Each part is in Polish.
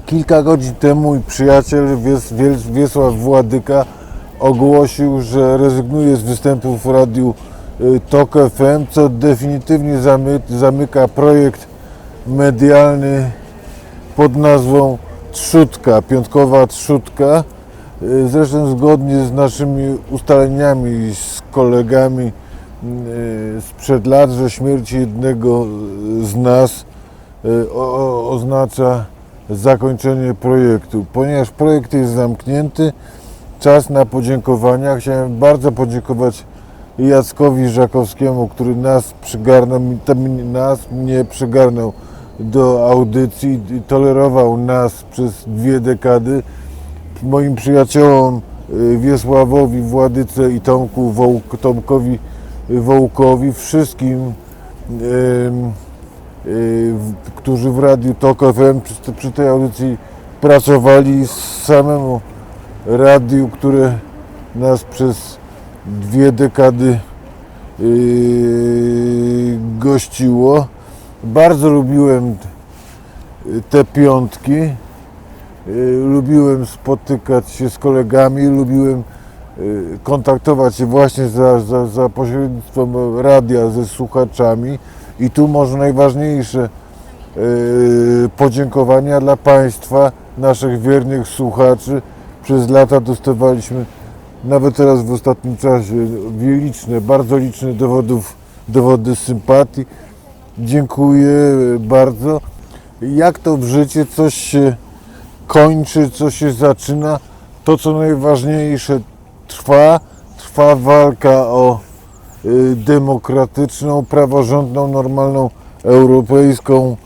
Kilka godzin temu mój przyjaciel Wies, Wies, Wiesław Władyka ogłosił, że rezygnuje z występów w radiu y, TOK FM, co definitywnie zamy, zamyka projekt medialny pod nazwą Trzutka, piątkowa Trzutka. Y, Zresztą zgodnie z naszymi ustaleniami z kolegami y, sprzed lat, że śmierć jednego z nas oznacza zakończenie projektu. Ponieważ projekt jest zamknięty, czas na podziękowania. Chciałem bardzo podziękować Jackowi Żakowskiemu, który nas przygarnął, nas, mnie przygarnął do audycji tolerował nas przez dwie dekady. Moim przyjaciołom y, Wiesławowi Władyce i Tomku Wołk, Tomkowi Wołkowi, wszystkim ym, y, w- którzy w Radiu TOK FM przy, przy tej audycji pracowali samemu radiu, które nas przez dwie dekady yy, gościło. Bardzo lubiłem te piątki. Yy, Lubiłem spotykać się z kolegami, lubiłem kontaktować się właśnie za, za, za pośrednictwem radia ze słuchaczami. I tu może najważniejsze yy, podziękowania dla Państwa, naszych wiernych słuchaczy. Przez lata dostawaliśmy, nawet teraz w ostatnim czasie, liczne, bardzo liczne dowodów, dowody sympatii. Dziękuję bardzo. Jak to w życiu coś się kończy, co się zaczyna, to co najważniejsze trwa, trwa walka o demokratyczną, praworządną, normalną, europejską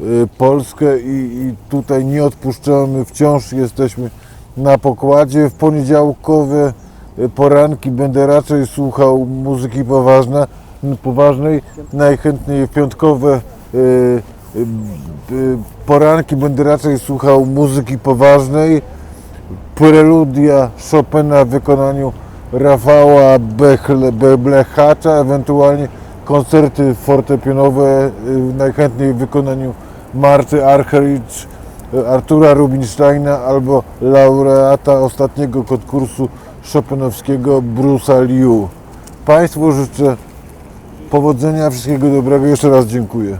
y, Polskę i, i tutaj nie odpuszczamy, wciąż jesteśmy na pokładzie. W poniedziałkowe y, poranki będę raczej słuchał muzyki poważna, poważnej, najchętniej w piątkowe y, y, y, poranki będę raczej słuchał muzyki poważnej, preludia Chopina w wykonaniu Rafała Bechle, Be- Blechacza, ewentualnie koncerty fortepianowe, y, najchętniej wykonaniu Marty Archerich, y, Artura Rubinsteina albo laureata ostatniego konkursu Chopinowskiego Bruce'a Liu. Państwu życzę powodzenia, wszystkiego dobrego. Jeszcze raz dziękuję.